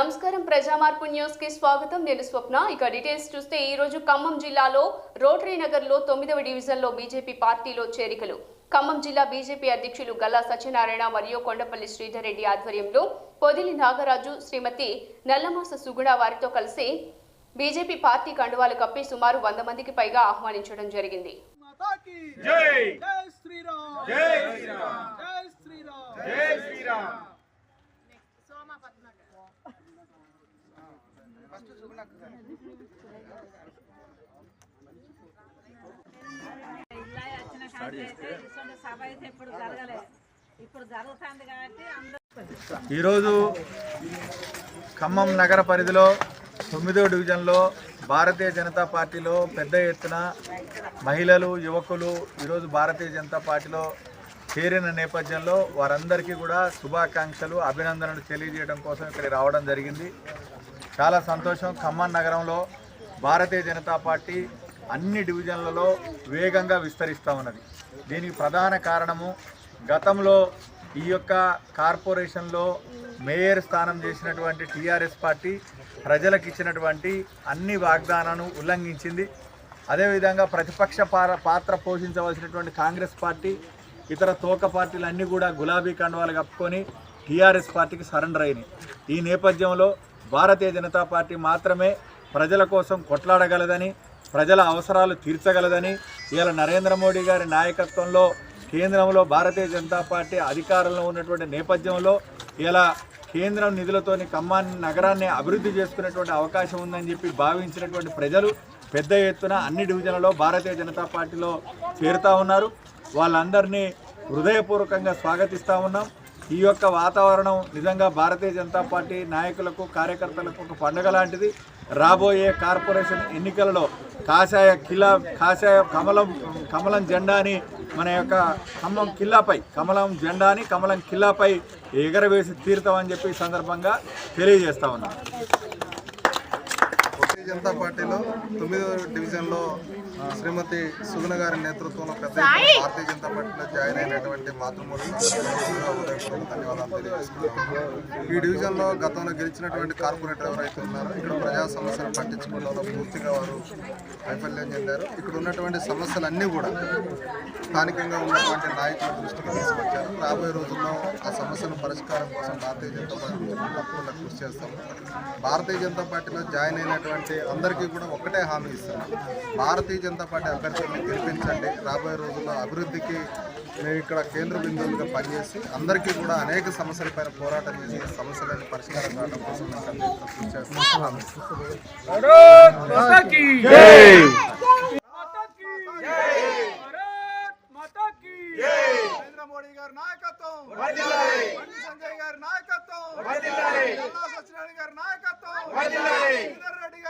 నమస్కారం ప్రజామార్పు న్యూస్కి స్వాగతం. నేను స్వప్న. ఇక డీటెయిల్స్ చూస్తే ఈ రోజు ఖమ్మం జిల్లాలో రోటరీ నగర్లో తొమ్మిదవ డివిజన్లో బీజేపీ పార్టీలో చేరికలు. ఖమ్మం జిల్లా బీజేపీ అధ్యక్షులు గల్లా సత్యనారాయణ మరియు కొండపల్లి శ్రీధర్ రెడ్డి ఆధ్వర్యంలో పొదిలి నాగరాజు శ్రీమతి నల్లమాస సుగుణ వారితో కలిసి బీజేపీ పార్టీ కండువాలు కప్పి సుమారు వంద మందికి పైగా ఆహ్వానించడం జరిగింది. జై శ్రీరామ్. ఇలా వచ్చిన కాడికి అయితే ఇటువంటి సభ అయితే ఇప్పుడు జరగలేదు ఇప్పుడు జరుగుతుంది కాబట్టి అందరూ ఈరోజు ఖమ్మం నగర పరిధిలో తొమ్మిదో డివిజన్లో భారతీయ జనతా పార్టీలో పెద్ద ఎత్తున మహిళలు యువకులు ఈరోజు భారతీయ జనతా పార్టీలో చేరిన నేపథ్యంలో వారందరికీ కూడా శుభాకాంక్షలు అభినందనలు తెలియజేయడం కోసం ఇక్కడికి రావడం జరిగింది. చాలా సంతోషం. ఖమ్మం నగరంలో భారతీయ జనతా పార్టీ అన్ని డివిజన్లలో వేగంగా విస్తరిస్తూ ఉన్నది. దీనికి ప్రధాన కారణము గతంలో ఈ యొక్క కార్పొరేషన్లో మేయర్ స్థానం చేసినటువంటి టీఆర్ఎస్ పార్టీ ప్రజలకు ఇచ్చినటువంటి అన్ని వాగ్దానాలను ఉల్లంఘించింది. అదేవిధంగా ప్రతిపక్ష పాత్ర పోషించవలసినటువంటి కాంగ్రెస్ పార్టీ ఇతర తోక పార్టీలు అన్నీ కూడా గులాబీ కండవాలు కప్పుకొని టీఆర్ఎస్ పార్టీకి సరెండర్ అయినాయి. ఈ నేపథ్యంలో భారతీయ జనతా పార్టీ మాత్రమే ప్రజల కోసం కొట్లాడగలదని ప్రజల అవసరాలు తీర్చగలదని ఇవాళ నరేంద్ర మోడీ గారి నాయకత్వంలో కేంద్రంలో భారతీయ జనతా పార్టీ అధికారంలో ఉన్నటువంటి నేపథ్యంలో ఇలా కేంద్రం నిధులతోని ఖమ్మాన్ని నగరాన్ని అభివృద్ధి చేసుకునేటువంటి అవకాశం ఉందని చెప్పి భావించినటువంటి ప్రజలు పెద్ద ఎత్తున అన్ని డివిజన్లలో భారతీయ జనతా పార్టీలో చేరుతా ఉన్నారు. వాళ్ళందరినీ హృదయపూర్వకంగా స్వాగతిస్తూ ఉన్నాం. ఈ యొక్క వాతావరణం నిజంగా భారతీయ జనతా పార్టీ నాయకులకు కార్యకర్తలకు ఒక పండుగ లాంటిది. రాబోయే కార్పొరేషన్ ఎన్నికలలో కాషాయ కిలా కాషాయ కమలం కమలం జెండాని మన యొక్క ఖమ్మం కిల్లాపై కమలం జెండాని కమలం కిల్లాపై ఎగరవేసి తీరుతామని చెప్పి సందర్భంగా తెలియజేస్తా ఉన్నాం. జనతా పార్టీలో తొమ్మిదో డివిజన్లో శ్రీమతి సుగుణ గారి నేతృత్వంలో పెద్ద భారతీయ జనతా పార్టీలో జాయిన్ అయినటువంటి మాతృమూర్తి ధన్యవాదాలు తెలియజేస్తున్నాను ఈ డివిజన్లో గతంలో గెలిచినటువంటి కార్పొరేటర్ ఎవరైతే ఉన్నారో ఇక్కడ ప్రజా సమస్యలు పట్టించుకోవడంలో పూర్తిగా వారు వైఫల్యం చెందారు. ఇక్కడ ఉన్నటువంటి సమస్యలన్నీ కూడా స్థానికంగా ఉన్నటువంటి నాయకుల దృష్టికి తీసుకొచ్చారు. రాబోయే రోజుల్లో ఆ సమస్యల పరిష్కారం కోసం భారతీయ జనతా పార్టీ తప్పకుండా కృషి చేస్తాము. భారతీయ జనతా పార్టీలో జాయిన్ అయినటువంటి అందరికీ కూడా ఒక్కటే హామీ ఇస్తున్నాం భారతీయ జనతా పార్టీ అభ్యర్థులను గెలిపించండి రాబోయే రోజుల్లో అభివృద్ధికి మేము ఇక్కడ కేంద్ర బిందువులుగా పనిచేసి అందరికీ కూడా అనేక సమస్యలపైన పోరాటం చేసి సమస్యలను పరిష్కారం కావడం కోసం నాయకత్వం సత్యనారాయణ గారి నాయకత్వం రెడ్డి గారి